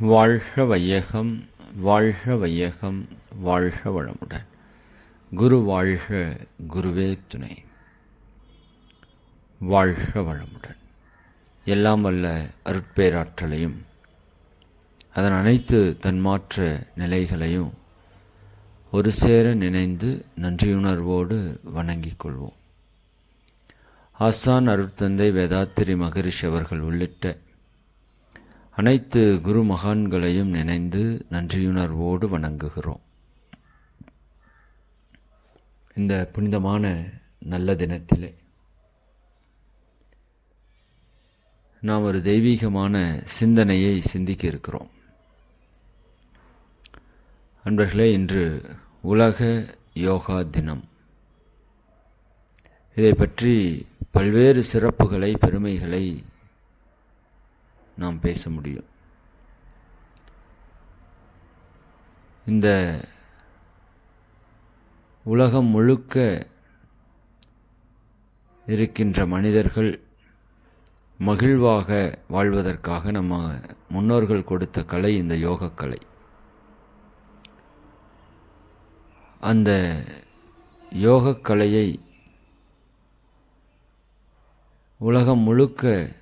வாழ்க வையகம் வாழ்க வையகம் வாழ்க வளமுடன். குரு வாழ்க குருவே துணை. வாழ்க வளமுடன். எல்லாம் வல்ல அருட்பேராற்றலையும் அதன் அனைத்து தன்மாற்ற நிலைகளையும் ஒரு சேர நினைந்து நன்றியுணர்வோடு வணங்கிக் கொள்வோம். ஆசான் அருட்தந்தை வேதாத்திரி மகரிஷி அவர்கள் உள்ளிட்ட அனைத்து குரு மகான்களையும் நினைந்து நன்றியுணர்வோடு வணங்குகிறோம். இந்த புனிதமான நல்ல தினத்திலே நாம் ஒரு தெய்வீகமான சிந்தனையை சிந்திக்க இருக்கிறோம் அன்பர்களே இன்று உலக யோகா தினம். இதை பற்றி பல்வேறு சிறப்புகளை பெருமைகளை நாம் பேச முடியும். இந்த உலகம் முழுக்க இருக்கின்ற மனிதர்கள் மகிழ்வாக வாழ்வதற்காக நம்ம முன்னோர்கள் கொடுத்த கலை இந்த யோகக்கலை. அந்த யோகக்கலையை உலகம் முழுக்க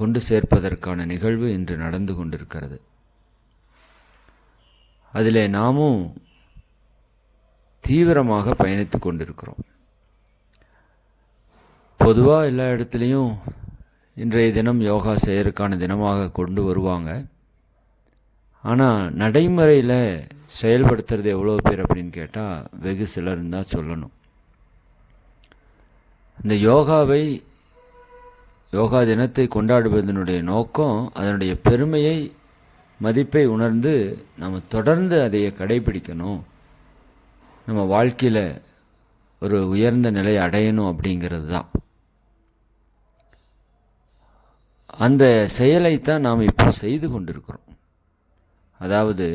கொண்டு சேர்ப்பதற்கான நிகழ்வு இன்று நடந்து கொண்டிருக்கிறது. அதிலே நாமும் தீவிரமாக பயணித்து கொண்டிருக்கிறோம். பொதுவாக எல்லா இடத்துலையும் இன்றைய தினம் யோகா செய்யறதுக்கான தினமாக கொண்டு வருவாங்க. ஆனால் நடைமுறையில் செயல்படுத்துறது எவ்வளோ பேர் அப்படின்னு கேட்டால் வெகு சிலர்னு தான் சொல்லணும். இந்த யோகாவை யோகா தினத்தை கொண்டாடுவதனுடைய நோக்கம் அதனுடைய பெருமையை மதிப்பை உணர்ந்து நம்ம தொடர்ந்து அதையை கடைபிடிக்கணும். நம்ம வாழ்க்கையில் ஒரு உயர்ந்த நிலை அடையணும் அப்படிங்கிறது தான். அந்த செயலைத்தான் நாம் இப்போ செய்து கொண்டிருக்கிறோம். அதாவது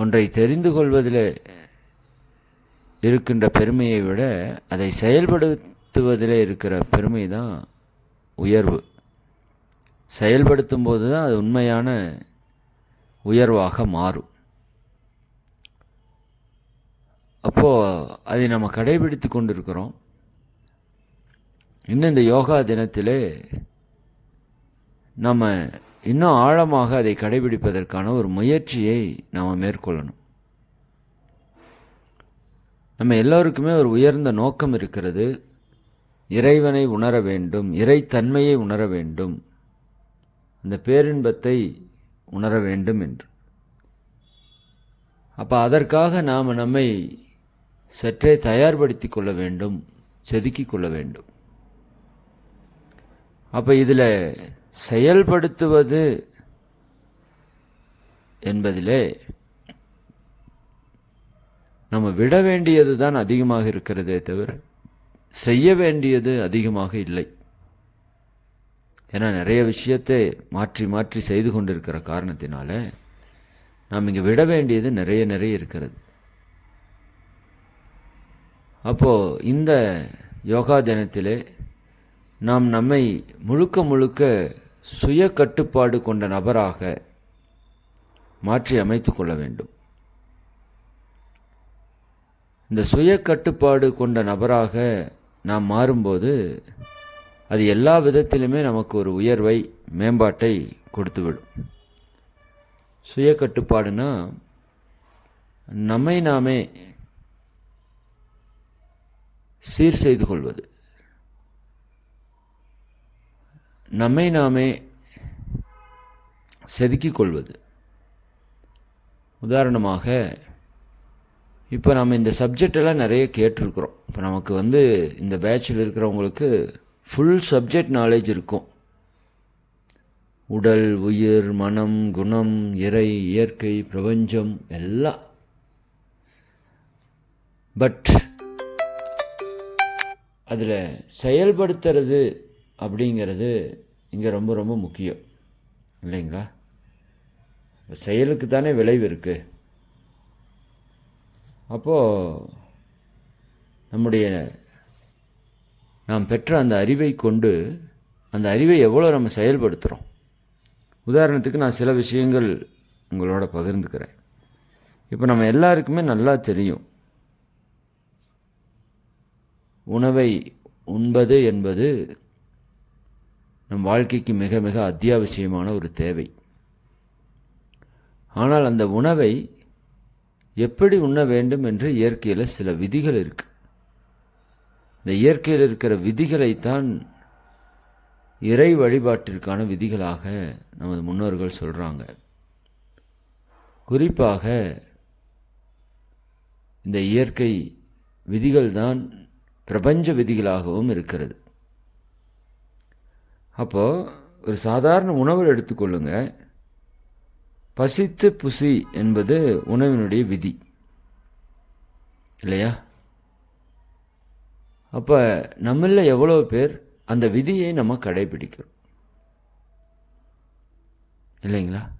ஒன்றை தெரிந்து கொள்வதில் இருக்கின்ற பெருமையை விட அதை செயல்படு நடத்துவதில் இருக்கிற பெருமை தான் உயர்வு. செயல்படுத்தும் போது தான் அது உண்மையான உயர்வாக மாறும். அப்போது அதை நம்ம கடைபிடித்து கொண்டிருக்கிறோம். இன்னும் இந்த யோகா தினத்திலே நம்ம இன்னும் ஆழமாக அதை கடைபிடிப்பதற்கான ஒரு முயற்சியை நாம் மேற்கொள்ளணும். நம்ம எல்லோருக்குமே ஒரு உயர்ந்த நோக்கம் இருக்கிறது. இறைவனை உணர வேண்டும் இறைத்தன்மையை உணர வேண்டும். அந்த பேரின்பத்தை உணர வேண்டும் என்று. அப்போ அதற்காக நாம் நம்மை சற்றே தயார்படுத்தி கொள்ள வேண்டும் செதுக்கி கொள்ள வேண்டும். அப்போ இதில் செயல்படுத்துவது என்பதிலே நம்ம விட வேண்டியது தான் அதிகமாக இருக்கிறதே தவிர செய்ய வேண்டியது அதிகமாக இல்லை. ஏன்னா நிறைய விஷயத்தை மாற்றி மாற்றி செய்து கொண்டிருக்கிற காரணத்தினால நாம் இங்கே விட வேண்டியது நிறைய நிறைய இருக்கிறது. அப்போது இந்த யோகா தினத்திலே நாம் நம்மை முழுக்க முழுக்க சுய கட்டுப்பாடு கொண்ட நபராக மாற்றி அமைத்து கொள்ள வேண்டும். இந்த சுய கட்டுப்பாடு கொண்ட நபராக நாம் மாறும்போது அது எல்லா விதத்திலுமே நமக்கு ஒரு உயர்வை மேம்பாட்டை கொடுத்துவிடும். சுய கட்டுப்பாடுனா நம்மை நாமே சீர் செய்து கொள்வது. நம்மை நாமே செதுக்கிக் கொள்வது. உதாரணமாக இப்போ நம்ம இந்த சப்ஜெக்ட் எல்லாம் நிறைய கேட்டிருக்கிறோம். இப்போ நமக்கு வந்து இந்த பேட்சில் இருக்கிறவங்களுக்கு ஃபுல் சப்ஜெக்ட் நாலேஜ் இருக்கும். உடல் உயிர் மனம் குணம் இறை இயற்கை பிரபஞ்சம் எல்லாம். பட் அதில் செயல்படுத்துறது அப்படிங்கிறது இங்கே ரொம்ப ரொம்ப முக்கியம். இல்லைங்களா? செயலுக்கு தானே விளைவு இருக்குது அப்போது நம்முடைய நாம் பெற்ற அந்த அறிவை கொண்டு அந்த அறிவை எவ்வளோ நம்ம செயல்படுத்துகிறோம். உதாரணத்துக்கு நான் சில விஷயங்கள் உங்களோட பகிர்ந்துக்கிறேன். இப்போ நம்ம எல்லாருக்குமே நல்லா தெரியும். உணவை உண்பது என்பது நம் வாழ்க்கைக்கு மிக மிக அத்தியாவசியமான ஒரு தேவை. ஆனால் அந்த உணவை எப்படி உண்ண வேண்டும் என்று இயற்கையில் சில விதிகள் இருக்கு. இந்த இயற்கையில் இருக்கிற விதிகளைத்தான் இறை வழிபாட்டிற்கான விதிகளாக நமது முன்னோர்கள் சொல்கிறாங்க குறிப்பாக இந்த இயற்கை விதிகள் தான் பிரபஞ்ச விதிகளாகவும் இருக்கிறது. அப்போது ஒரு சாதாரண உணவு எடுத்துக்கொள்ளுங்கள் பசித்து புசி என்பது உணவினுடைய விதி. இல்லையா? அப்போ நம்மள எவ்வளோ பேர் அந்த விதியை நம்ம கடைபிடிக்கிறோம். இல்லைங்களா?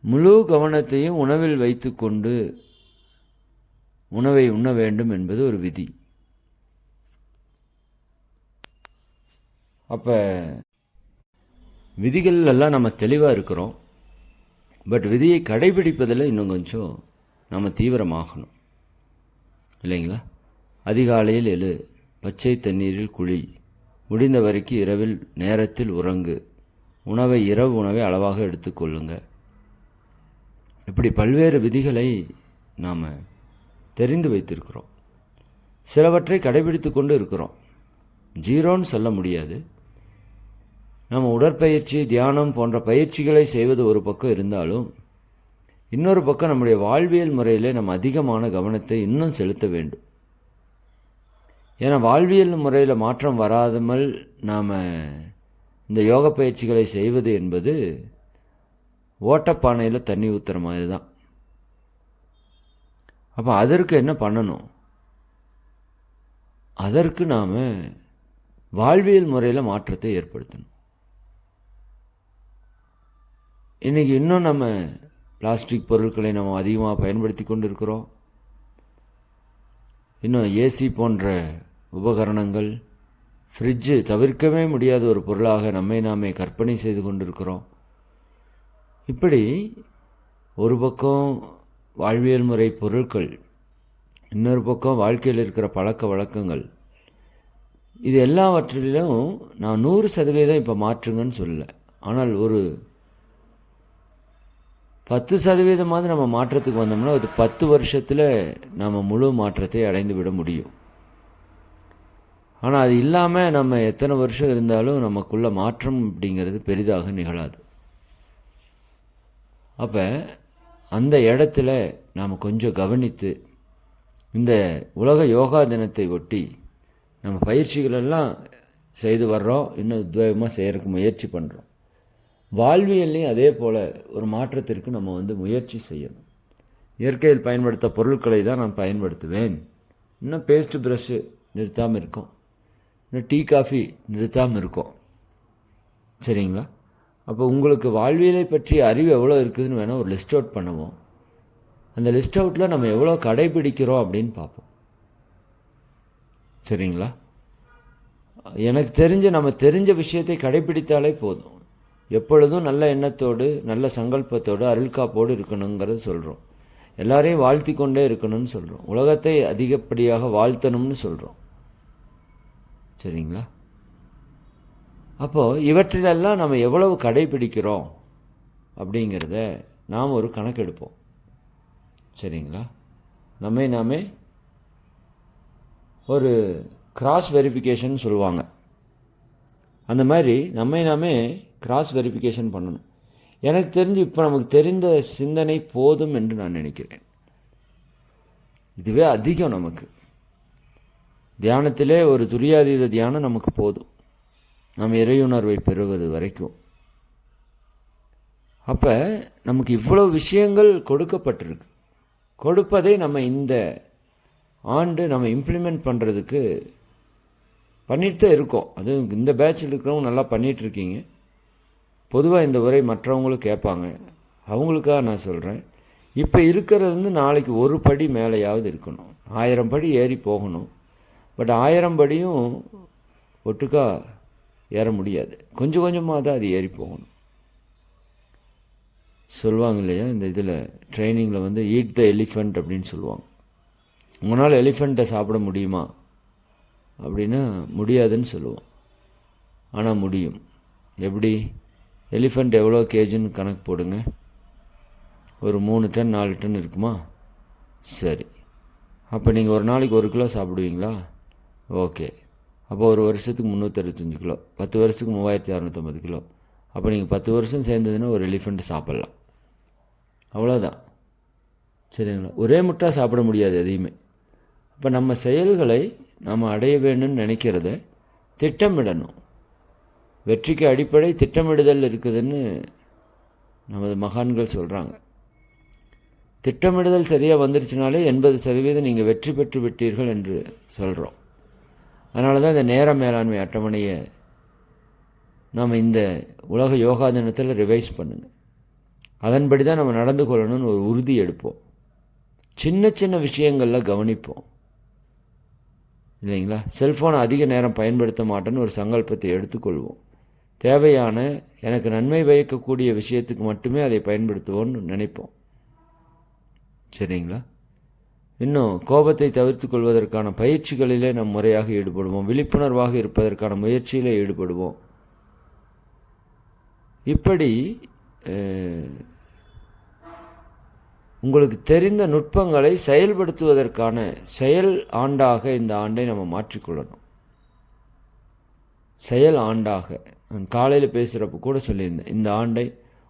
முழு கவனத்தையும் உணவில் வைத்துக்கொண்டு உணவை உண்ண வேண்டும் என்பது ஒரு விதி. அப்போ விதிகள் எல்லாம் நம்ம தெளிவாக இருக்கிறோம். பட் விதியை கடைபிடிப்பதில் இன்னும் கொஞ்சம் நம்ம தீவிரமாகணும். இல்லைங்களா? அதிகாலையில் எழு பச்சை தண்ணீரில் குழி முடிந்த வரைக்கும் இரவில் நேரத்தில் உறங்கு உணவை இரவு உணவை அளவாக எடுத்துக்கொள்ளுங்க இப்படி பல்வேறு விதிகளை நாம் தெரிந்து வைத்திருக்கிறோம். சிலவற்றை கடைபிடித்து கொண்டு இருக்கிறோம். ஜீரோன்னு சொல்ல முடியாது. நம்ம உடற்பயிற்சி தியானம் போன்ற பயிற்சிகளை செய்வது ஒரு பக்கம் இருந்தாலும் இன்னொரு பக்கம் நம்முடைய வாழ்வியல் முறையில் நம்ம அதிகமான கவனத்தை இன்னும் செலுத்த வேண்டும். ஏன்னா வாழ்வியல் முறையில் மாற்றம் வராதமல் நாம் இந்த யோக பயிற்சிகளை செய்வது என்பது ஓட்டப்பானையில் தண்ணி ஊற்றுற மாதிரி தான் அப்போ அதற்கு என்ன பண்ணணும்? அதற்கு நாம் வாழ்வியல் முறையில் மாற்றத்தை ஏற்படுத்தணும். இன்றைக்கி இன்னும் நம்ம பிளாஸ்டிக் பொருட்களை நம்ம அதிகமாக பயன்படுத்தி கொண்டு இருக்கிறோம் இன்னும் ஏசி போன்ற உபகரணங்கள் ஃப்ரிட்ஜு தவிர்க்கவே முடியாத ஒரு பொருளாக நம்மை நாமே கற்பனை செய்து கொண்டிருக்கிறோம். இப்படி ஒரு பக்கம் வாழ்வியல் முறை பொருட்கள் இன்னொரு பக்கம் வாழ்க்கையில் இருக்கிற பழக்க வழக்கங்கள் இது எல்லாவற்றிலும் நான் நூறு சதவீதம் இப்போ மாற்றுங்கன்னு சொல்லலை. ஆனால் ஒரு பத்து சதவீதமாவது நம்ம மாற்றத்துக்கு வந்தோம்னா அது பத்து வருஷத்தில் நம்ம முழு மாற்றத்தை அடைந்து விட முடியும். ஆனால் அது இல்லாமல் நம்ம எத்தனை வருஷம் இருந்தாலும் நமக்குள்ள மாற்றம் அப்படிங்கிறது பெரிதாக நிகழாது. அப்போ அந்த இடத்துல நாம் கொஞ்சம் கவனித்து இந்த உலக யோகா தினத்தை ஒட்டி நம்ம பயிற்சிகளெல்லாம் செய்து வர்றோம் இன்னும் உத்வேகமாக செய்கிறதுக்கு முயற்சி பண்ணுறோம் வாழ்வியல்லையும் அதே போல் ஒரு மாற்றத்திற்கு நம்ம வந்து முயற்சி செய்யணும். இயற்கையில் பயன்படுத்த பொருட்களை தான் நான் பயன்படுத்துவேன். இன்னும் பேஸ்ட் ப்ரஷ்ஷு நிறுத்தாமல் இருக்கும். இன்னும் டீ காஃபி நிறுத்தாமல் இருக்கும். சரிங்களா? அப்போ உங்களுக்கு வாழ்வியலை பற்றிய அறிவு எவ்வளோ இருக்குதுன்னு வேணால் ஒரு லிஸ்ட் அவுட் பண்ணுவோம். அந்த லிஸ்ட் அவுட்டில் நம்ம எவ்வளோ கடைபிடிக்கிறோம் அப்படின்னு பார்ப்போம். சரிங்களா? எனக்கு தெரிஞ்ச நம்ம தெரிஞ்ச விஷயத்தை கடைபிடித்தாலே போதும். எப்பொழுதும் நல்ல எண்ணத்தோடு நல்ல சங்கல்பத்தோடு அருள்காப்போடு இருக்கணுங்கிறத சொல்கிறோம் எல்லாரையும் வாழ்த்தி கொண்டே இருக்கணும்னு சொல்கிறோம் உலகத்தை அதிகப்படியாக வாழ்த்தணும்னு சொல்கிறோம் சரிங்களா? அப்போது இவற்றிலெல்லாம் நம்ம எவ்வளவு கடைபிடிக்கிறோம் அப்படிங்கிறத நாம் ஒரு கணக்கெடுப்போம். சரிங்களா? நம்மை நாமே ஒரு கிராஸ் வெரிஃபிகேஷன் சொல்லுவாங்க. அந்த மாதிரி நம்மை நாமே கிராஸ் வெரிஃபிகேஷன் பண்ணணும். எனக்கு தெரிஞ்சு இப்போ நமக்கு தெரிந்த சிந்தனை போதும் என்று நான் நினைக்கிறேன். இதுவே அதிகம் நமக்கு. தியானத்திலே ஒரு துரியாதீத தியானம் நமக்கு போதும். நம்ம இறையுணர்வை பெறுவது வரைக்கும். அப்போ நமக்கு இவ்வளோ விஷயங்கள் கொடுக்கப்பட்டிருக்கு. கொடுப்பதை நம்ம இந்த ஆண்டு நம்ம இம்ப்ளிமெண்ட் பண்ணுறதுக்கு பண்ணிட்டு தான் இருக்கோம். அதுவும் இந்த பேட்சில் இருக்கிறவங்க நல்லா பண்ணிகிட்ருக்கீங்க பொதுவாக இந்த உரை மற்றவங்களும் கேட்பாங்க. அவங்களுக்காக நான் சொல்கிறேன் இப்போ இருக்கிறது வந்து நாளைக்கு ஒரு படி மேலேயாவது இருக்கணும். ஆயிரம் படி ஏறி போகணும். பட் ஆயிரம் படியும் ஒட்டுக்கா ஏற முடியாது. கொஞ்சம் கொஞ்சமாக தான் அது ஏறி போகணும். சொல்லுவாங்க இல்லையா? இந்த இதில் ட்ரைனிங்கில் வந்து ஈட் த எலிஃபண்ட் அப்படின்னு சொல்லுவாங்க. உங்களால் எலிஃபண்ட்டை சாப்பிட முடியுமா? அப்படின்னா முடியாதுன்னு சொல்லுவோம். ஆனால் முடியும். எப்படி? எலிஃபண்ட் எவ்வளோ கேஜின்னு கணக்கு போடுங்க. ஒரு மூணு டன் நாலு டன் இருக்குமா? சரி. அப்போ நீங்கள் ஒரு நாளைக்கு ஒரு கிலோ சாப்பிடுவீங்களா? ஓகே. அப்போ ஒரு வருஷத்துக்கு முந்நூற்றறுபத்தஞ்சு கிலோ. பத்து வருஷத்துக்கு மூவாயிரத்தி அறநூற்றம்பது கிலோ. அப்போ நீங்கள் பத்து வருஷம் சேர்ந்ததுன்னா ஒரு எலிஃபண்ட் சாப்பிட்லாம். அவ்வளோதான். சரிங்களா? ஒரே முட்டாக சாப்பிட முடியாது எதையுமே. அப்போ நம்ம செயல்களை நாம் அடைய வேணும்னு நினைக்கிறத திட்டமிடணும். வெற்றிக்கு அடிப்படை திட்டமிடுதல் இருக்குதுன்னு நமது மகான்கள் சொல்கிறாங்க திட்டமிடுதல் சரியாக வந்துருச்சுனாலே எண்பது சதவீதம் நீங்கள் வெற்றி பெற்று விட்டீர்கள் என்று சொல்கிறோம் அதனால தான் இந்த நேர மேலாண்மை அட்டவணையை நாம் இந்த உலக யோகா தினத்தில் ரிவைஸ் பண்ணுங்கள் அதன்படி தான் நம்ம நடந்து கொள்ளணும்னு ஒரு உறுதி எடுப்போம். சின்ன சின்ன விஷயங்களில் கவனிப்போம். இல்லைங்களா? செல்ஃபோனை அதிக நேரம் பயன்படுத்த மாட்டேன்னு ஒரு சங்கல்பத்தை எடுத்துக்கொள்வோம். தேவையான எனக்கு நன்மை பயக்கக்கூடிய விஷயத்துக்கு மட்டுமே அதை பயன்படுத்துவோன்னு நினைப்போம். சரிங்களா? இன்னும் கோபத்தை தவிர்த்து கொள்வதற்கான பயிற்சிகளிலே நம் முறையாக ஈடுபடுவோம். விழிப்புணர்வாக இருப்பதற்கான முயற்சியிலே ஈடுபடுவோம். இப்படி உங்களுக்கு தெரிந்த நுட்பங்களை செயல்படுத்துவதற்கான செயல் ஆண்டாக இந்த ஆண்டை நம்ம மாற்றிக்கொள்ளணும். செயல் ஆண்டாக. நான் காலையில் பேசுகிறப்ப கூட சொல்லியிருந்தேன் இந்த ஆண்டை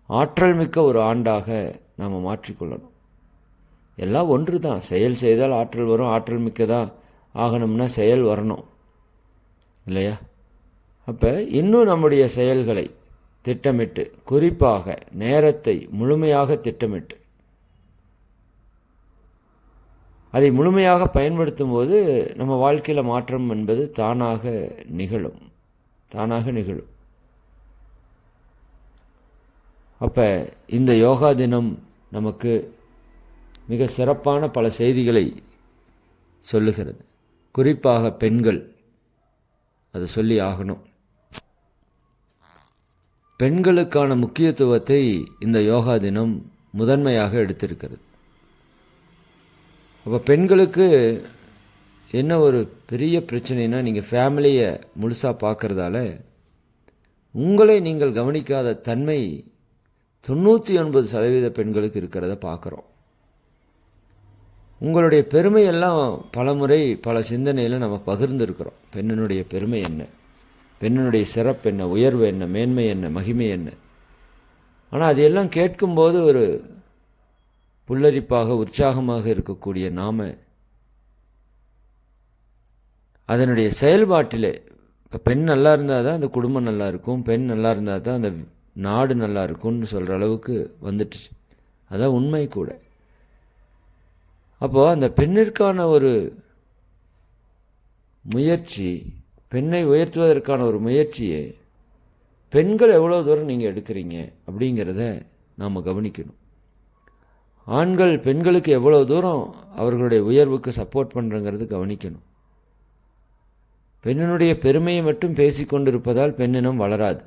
ஆற்றல் மிக்க ஒரு ஆண்டாக நாம் மாற்றிக்கொள்ளணும். எல்லாம் ஒன்று தான் செயல் செய்தால் ஆற்றல் வரும் ஆற்றல் மிக்கதாக ஆகணும்னா செயல் வரணும். இல்லையா? அப்போ இன்னும் நம்முடைய செயல்களை திட்டமிட்டு குறிப்பாக நேரத்தை முழுமையாக திட்டமிட்டு அதை முழுமையாக பயன்படுத்தும் போது நம்ம வாழ்க்கையில் மாற்றம் என்பது தானாக நிகழும். தானாக நிகழும். அப்போ இந்த யோகா தினம் நமக்கு மிக சிறப்பான பல செய்திகளை சொல்லுகிறது. குறிப்பாக பெண்கள் அதை சொல்லி ஆகணும். பெண்களுக்கான முக்கியத்துவத்தை இந்த யோகா தினம் முதன்மையாக எடுத்திருக்கிறது. அப்போ பெண்களுக்கு என்ன ஒரு பெரிய பிரச்சனைனா நீங்கள் ஃபேமிலியை முழுசாக பார்க்குறதால உங்களை நீங்கள் கவனிக்காத தன்மை தொண்ணூற்றி ஒன்பது சதவீத பெண்களுக்கு இருக்கிறத பார்க்குறோம் உங்களுடைய பெருமையெல்லாம் பல முறை பல சிந்தனையில் நம்ம பகிர்ந்துருக்கிறோம். பெண்ணினுடைய பெருமை என்ன? பெண்ணினுடைய சிறப்பு என்ன? உயர்வு என்ன? மேன்மை என்ன? மகிமை என்ன? ஆனால் அது எல்லாம் கேட்கும்போது ஒரு புல்லரிப்பாக உற்சாகமாக இருக்கக்கூடிய நாம அதனுடைய செயல்பாட்டிலே இப்போ பெண் நல்லா இருந்தால் தான் அந்த குடும்பம் நல்லா இருக்கும் பெண் நல்லா இருந்தால் தான் அந்த நாடு நல்லா இருக்கும்னு சொல்கிற அளவுக்கு வந்துட்டுச்சு. அதான் உண்மை கூட. அப்போது அந்த பெண்ணிற்கான ஒரு முயற்சி பெண்ணை உயர்த்துவதற்கான ஒரு முயற்சியை பெண்கள் எவ்வளோ தூரம் நீங்கள் எடுக்கிறீங்க அப்படிங்கிறத நாம் கவனிக்கணும். ஆண்கள் பெண்களுக்கு எவ்வளோ தூரம் அவர்களுடைய உயர்வுக்கு சப்போர்ட் பண்ணுறங்கிறது கவனிக்கணும். பெண்ணினுடைய பெருமையை மட்டும் பேசிக்கொண்டிருப்பதால் பெண்ணினம் வளராது.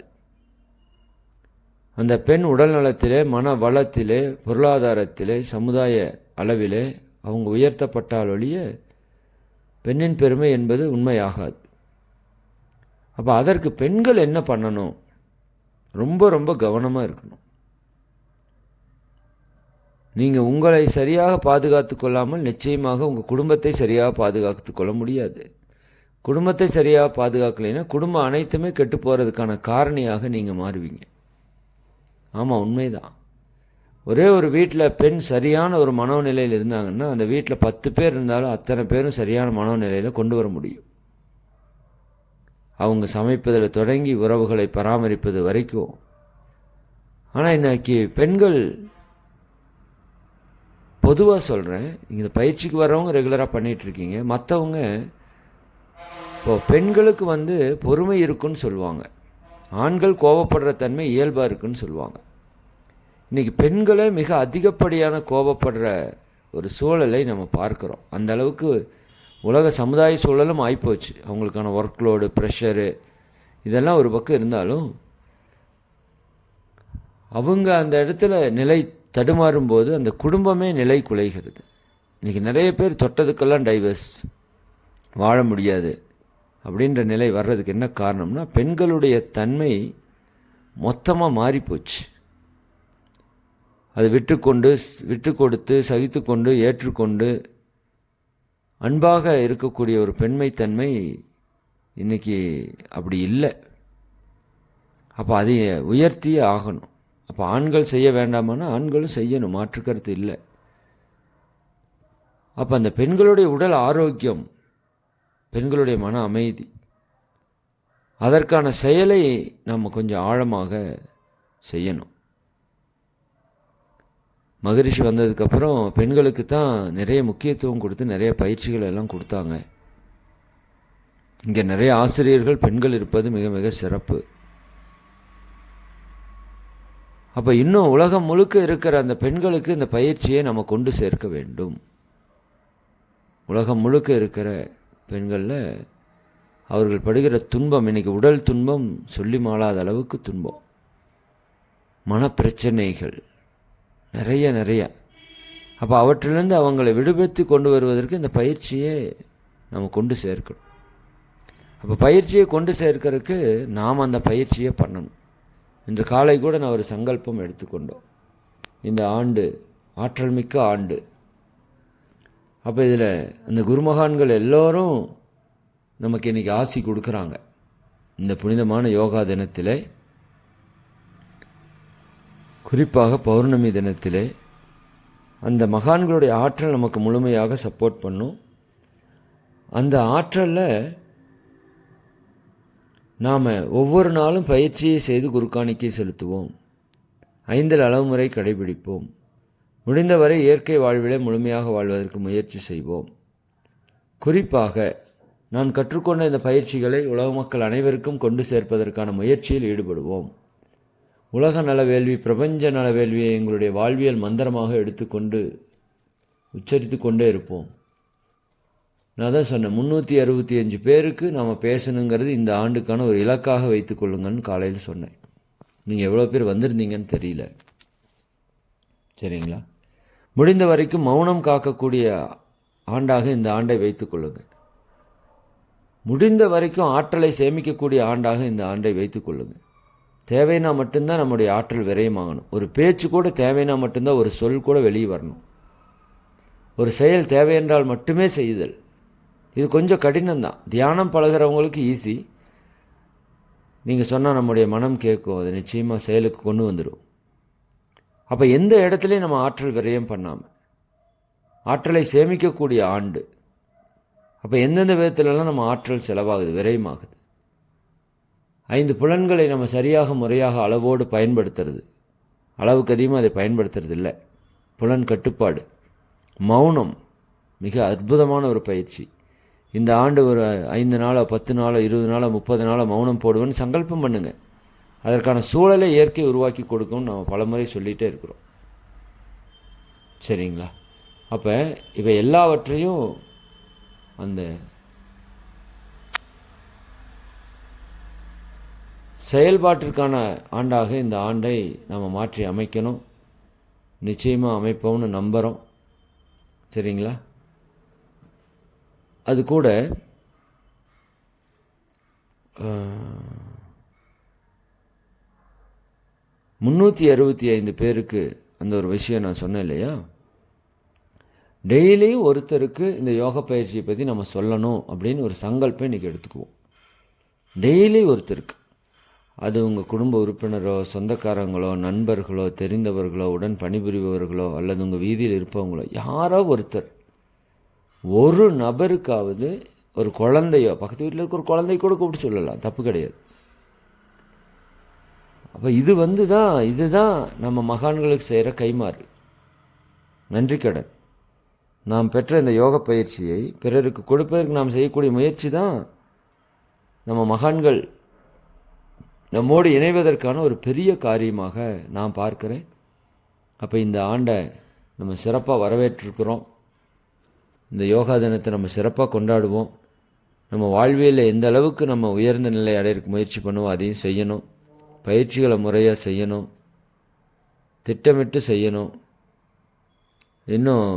அந்த பெண் உடல் நலத்திலே மன வளத்திலே பொருளாதாரத்திலே சமுதாய அளவிலே அவங்க உயர்த்தப்பட்டால் ஒழிய பெண்ணின் பெருமை என்பது உண்மையாகாது. அப்போ அதற்கு பெண்கள் என்ன பண்ணணும்? ரொம்ப ரொம்ப கவனமாக இருக்கணும். நீங்கள் உங்களை சரியாக பாதுகாத்து கொள்ளாமல் நிச்சயமாக உங்கள் குடும்பத்தை சரியாக பாதுகாத்து கொள்ள முடியாது. குடும்பத்தை சரியாக பாதுகாக்கலைன்னா குடும்பம் அனைத்துமே கெட்டு போகிறதுக்கான காரணியாக நீங்கள் மாறுவீங்க. ஆமாம் உண்மைதான். ஒரே ஒரு வீட்டில் பெண் சரியான ஒரு மனோநிலையில் இருந்தாங்கன்னா அந்த வீட்டில் பத்து பேர் இருந்தாலும் அத்தனை பேரும் சரியான மனோநிலையில் கொண்டு வர முடியும். அவங்க சமைப்பதில் தொடங்கி உறவுகளை பராமரிப்பது வரைக்கும். ஆனால் இன்னைக்கு பெண்கள் பொதுவாக சொல்கிறேன் இந்த பயிற்சிக்கு வர்றவங்க ரெகுலராக பண்ணிகிட்ருக்கீங்க மற்றவங்க இப்போது பெண்களுக்கு வந்து பொறுமை இருக்குன்னு சொல்லுவாங்க. ஆண்கள் கோபப்படுற தன்மை இயல்பாக இருக்குன்னு சொல்லுவாங்க. இன்றைக்கி பெண்களே மிக அதிகப்படியான கோபப்படுற ஒரு சூழலை நம்ம பார்க்குறோம். அந்த அளவுக்கு உலக சமுதாய சூழலும் ஆகிப்போச்சு அவங்களுக்கான ஒர்க் லோடு ப்ரெஷரு இதெல்லாம் ஒரு பக்கம் இருந்தாலும் அவங்க அந்த இடத்துல நிலை தடுமாறும் போது அந்த குடும்பமே நிலை குலைகிறது. இன்றைக்கி நிறைய பேர் தொட்டதுக்கெல்லாம் டைவர்ஸ் வாழ முடியாது. அப்படின்ற நிலை வர்றதுக்கு என்ன காரணம்னா பெண்களுடைய தன்மை மொத்தமாக மாறிப்போச்சு. அது விட்டுக்கொண்டு விட்டு கொடுத்து சகித்து கொண்டு ஏற்றுக்கொண்டு அன்பாக இருக்கக்கூடிய ஒரு பெண்மைத்தன்மை இன்றைக்கி அப்படி இல்லை. அப்போ அதை உயர்த்தியே ஆகணும். அப்போ ஆண்கள் செய்ய வேண்டாமான்னா ஆண்களும் செய்யணும். மாற்று கருத்து இல்லை. அப்போ அந்த பெண்களுடைய உடல் ஆரோக்கியம் பெண்களுடைய மன அமைதி. அதற்கான செயலை நாம் கொஞ்சம் ஆழமாக செய்யணும். மகரிஷி வந்ததுக்கப்புறம் பெண்களுக்கு தான் நிறைய முக்கியத்துவம் கொடுத்து நிறைய பயிற்சிகள் எல்லாம் கொடுத்தாங்க. இங்கே நிறைய ஆசிரியர்கள் பெண்கள் இருப்பது மிக மிக சிறப்பு. அப்போ இன்னும் உலகம் முழுக்க இருக்கிற அந்த பெண்களுக்கு இந்த பயிற்சியை நம்ம கொண்டு சேர்க்க வேண்டும். உலகம் முழுக்க இருக்கிற பெண்களில் அவர்கள் படுகிற துன்பம் இன்றைக்கி உடல் துன்பம் சொல்லி மாளாத அளவுக்கு துன்பம். மனப்பிரச்சனைகள் நிறைய நிறைய. அப்போ அவற்றிலிருந்து அவங்களை விடுபடுத்தி கொண்டு வருவதற்கு இந்த பயிற்சியை நம்ம கொண்டு சேர்க்கணும். அப்போ பயிற்சியை கொண்டு சேர்க்கறதுக்கு நாம் அந்த பயிற்சியை பண்ணணும். இன்று காலை கூட நான் ஒரு சங்கல்பம் எடுத்துக்கொண்டோம். இந்த ஆண்டு ஆற்றல் மிக்க ஆண்டு அப்போ இதில் அந்த குருமகான்கள் எல்லோரும் நமக்கு இன்றைக்கி ஆசி கொடுக்குறாங்க. இந்த புனிதமான யோகா தினத்தில் குறிப்பாக பௌர்ணமி தினத்திலே அந்த மகான்களுடைய ஆற்றல் நமக்கு முழுமையாக சப்போர்ட் பண்ணும். அந்த ஆற்றலில் நாம் ஒவ்வொரு நாளும் பயிற்சியை செய்து குருக்காணிக்கை செலுத்துவோம். ஐந்தில் அளவு முறை கடைபிடிப்போம். முடிந்தவரை இயற்கை வாழ்விலே முழுமையாக வாழ்வதற்கு முயற்சி செய்வோம். குறிப்பாக நான் கற்றுக்கொண்ட இந்த பயிற்சிகளை உலக மக்கள் அனைவருக்கும் கொண்டு சேர்ப்பதற்கான முயற்சியில் ஈடுபடுவோம். உலக நலவேள்வி பிரபஞ்ச நலவேள்வியை எங்களுடைய வாழ்வியல் மந்திரமாக எடுத்துக்கொண்டு உச்சரித்து கொண்டே இருப்போம். நான் தான் சொன்னேன் முந்நூற்றி அறுபத்தி அஞ்சு பேருக்கு நாம் பேசணுங்கிறது இந்த ஆண்டுக்கான ஒரு இலக்காக வைத்துக்கொள்ளுங்கன்னு காலையில் சொன்னேன். நீங்கள் எவ்வளோ பேர் வந்திருந்தீங்கன்னு தெரியல. சரிங்களா? முடிந்த வரைக்கும் மௌனம் காக்கக்கூடிய ஆண்டாக இந்த ஆண்டை வைத்துக்கொள்ளுங்கள் முடிந்த வரைக்கும் ஆற்றலை சேமிக்கக்கூடிய ஆண்டாக இந்த ஆண்டை வைத்துக்கொள்ளுங்கள் தேவைன்னா மட்டும்தான் நம்முடைய ஆற்றல் விரயமாகணும். ஒரு பேச்சு கூட தேவைன்னா மட்டும்தான் ஒரு சொல் கூட வெளியே வரணும். ஒரு செயல் தேவையென்றால் மட்டுமே செய்தல். இது கொஞ்சம் கடினம்தான். தியானம் பழகிறவங்களுக்கு ஈஸி நீங்கள் சொன்னால் நம்முடைய மனம் கேட்கும். அது நிச்சயமாக செயலுக்கு கொண்டு வந்துடும் அப்போ எந்த இடத்துலையும் நம்ம ஆற்றல் விரயம் பண்ணாமல் ஆற்றலை சேமிக்கக்கூடிய ஆண்டு. அப்போ எந்தெந்த விதத்துலலாம் நம்ம ஆற்றல் செலவாகுது விரயமாகுது? ஐந்து புலன்களை நம்ம சரியாக முறையாக அளவோடு பயன்படுத்துறது. அளவுக்கு அதிகமாக அதை பயன்படுத்துறது இல்லை. புலன் கட்டுப்பாடு. மௌனம் மிக அற்புதமான ஒரு பயிற்சி. இந்த ஆண்டு ஒரு ஐந்து நாளோ பத்து நாளோ இருபது நாளோ முப்பது நாளோ மௌனம் போடுவேன்னு சங்கல்பம் பண்ணுங்கள் அதற்கான சூழலை இயற்கை உருவாக்கி கொடுக்கும்னு நம்ம பலமுறை சொல்லிகிட்டே இருக்கிறோம். சரிங்களா? அப்போ இவை எல்லாவற்றையும் அந்த செயல்பாட்டிற்கான ஆண்டாக இந்த ஆண்டை நம்ம மாற்றி அமைக்கணும். நிச்சயமாக அமைப்போம்னு நம்புகிறோம் சரிங்களா? அது கூட முந்நூற்றி அறுபத்தி ஐந்து பேருக்கு அந்த ஒரு விஷயம் நான் சொன்னேன் இல்லையா? டெய்லியும் ஒருத்தருக்கு இந்த யோக பயிற்சியை பற்றி நம்ம சொல்லணும் அப்படின்னு ஒரு சங்கல்பம் இன்றைக்கி எடுத்துக்குவோம். டெய்லி ஒருத்தருக்கு. அது உங்கள் குடும்ப உறுப்பினரோ சொந்தக்காரங்களோ நண்பர்களோ தெரிந்தவர்களோ உடன் பணிபுரிபவர்களோ அல்லது உங்கள் வீதியில் இருப்பவங்களோ யாரோ ஒருத்தர். ஒரு நபருக்காவது ஒரு குழந்தையோ பக்கத்து வீட்டில் இருக்க ஒரு குழந்தை கூட கூப்பிட்டு சொல்லலாம் தப்பு கிடையாது. அப்போ இது வந்து தான் இதுதான் நம்ம மகான்களுக்கு செய்கிற கைமாறு நன்றி கடன். நாம் பெற்ற இந்த யோக பயிற்சியை பிறருக்கு கொடுப்பதற்கு நாம் செய்யக்கூடிய முயற்சி தான் நம்ம மகான்கள் நம்மோடு இணைவதற்கான ஒரு பெரிய காரியமாக நான் பார்க்குறேன். அப்போ இந்த ஆண்டை நம்ம சிறப்பாக வரவேற்றிருக்கிறோம். இந்த யோகா தினத்தை நம்ம சிறப்பாக கொண்டாடுவோம். நம்ம வாழ்வியலில் எந்த அளவுக்கு நம்ம உயர்ந்த நிலை அடையிறதுக்கு முயற்சி பண்ணுவோம் அதையும் செய்யணும். பயிற்சிகளை முறையாக செய்யணும். திட்டமிட்டு செய்யணும். இன்னும்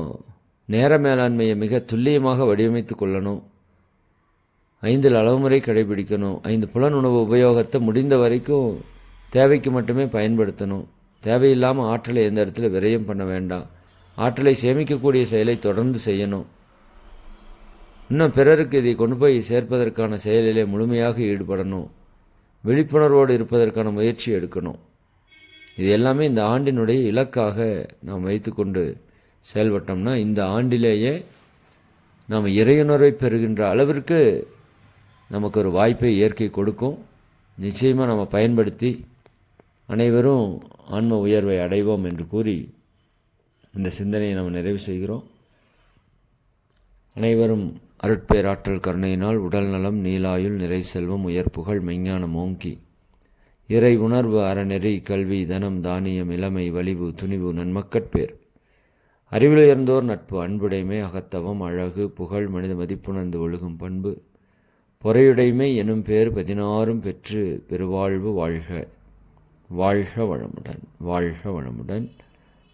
நேர மேலாண்மையை மிக துல்லியமாக வடிவமைத்து கொள்ளணும். ஐந்தில் அளவுமுறை கடைபிடிக்கணும். ஐந்து புலனுணவு உபயோகத்தை முடிந்த வரைக்கும் தேவைக்கு மட்டுமே பயன்படுத்தணும். தேவையில்லாமல் ஆற்றலை எந்த இடத்துல விரயம் பண்ண வேண்டாம். ஆற்றலை சேமிக்கக்கூடிய செயலை தொடர்ந்து செய்யணும். இன்னும் பிறருக்கு இதை கொண்டு போய் சேர்ப்பதற்கான செயலிலே முழுமையாக ஈடுபடணும். விழிப்புணர்வோடு இருப்பதற்கான முயற்சி எடுக்கணும். இது எல்லாமே இந்த ஆண்டினுடைய இலக்காக நாம் வைத்துக்கொண்டு செயல்பட்டோம்னா இந்த ஆண்டிலேயே நாம் இறையுணர்வை பெறுகின்ற அளவிற்கு நமக்கு ஒரு வாய்ப்பை இயற்கை கொடுக்கும். நிச்சயமாக நம்ம பயன்படுத்தி அனைவரும் ஆன்ம உயர்வை அடைவோம் என்று கூறி இந்த சிந்தனையை நம்ம நிறைவு செய்கிறோம். அனைவரும் அருட்பேராற்றல் கருணையினால் உடல் நலம் நீலாயுள் நிறை செல்வம் உயர் புகழ் மெஞ்ஞானம் ஓங்கி. இறை உணர்வு அறநெறி கல்வி தனம் தானியம் இளமை வலிவு துணிவு நன்மக்கட்பேர் அறிவிலுயர்ந்தோர் நட்பு அன்புடைமை அகத்தவம் அழகு புகழ் மனித மதிப்புணர்ந்து ஒழுகும் பண்பு. பொறையுடைமை எனும் பேர் பதினாறும் பெற்று பெருவாழ்வு வாழ்க. வாழ்க வளமுடன் வாழ்க வளமுடன்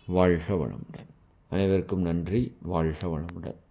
வாழ்க வளமுடன். அனைவருக்கும் நன்றி வாழ்க வளமுடன்.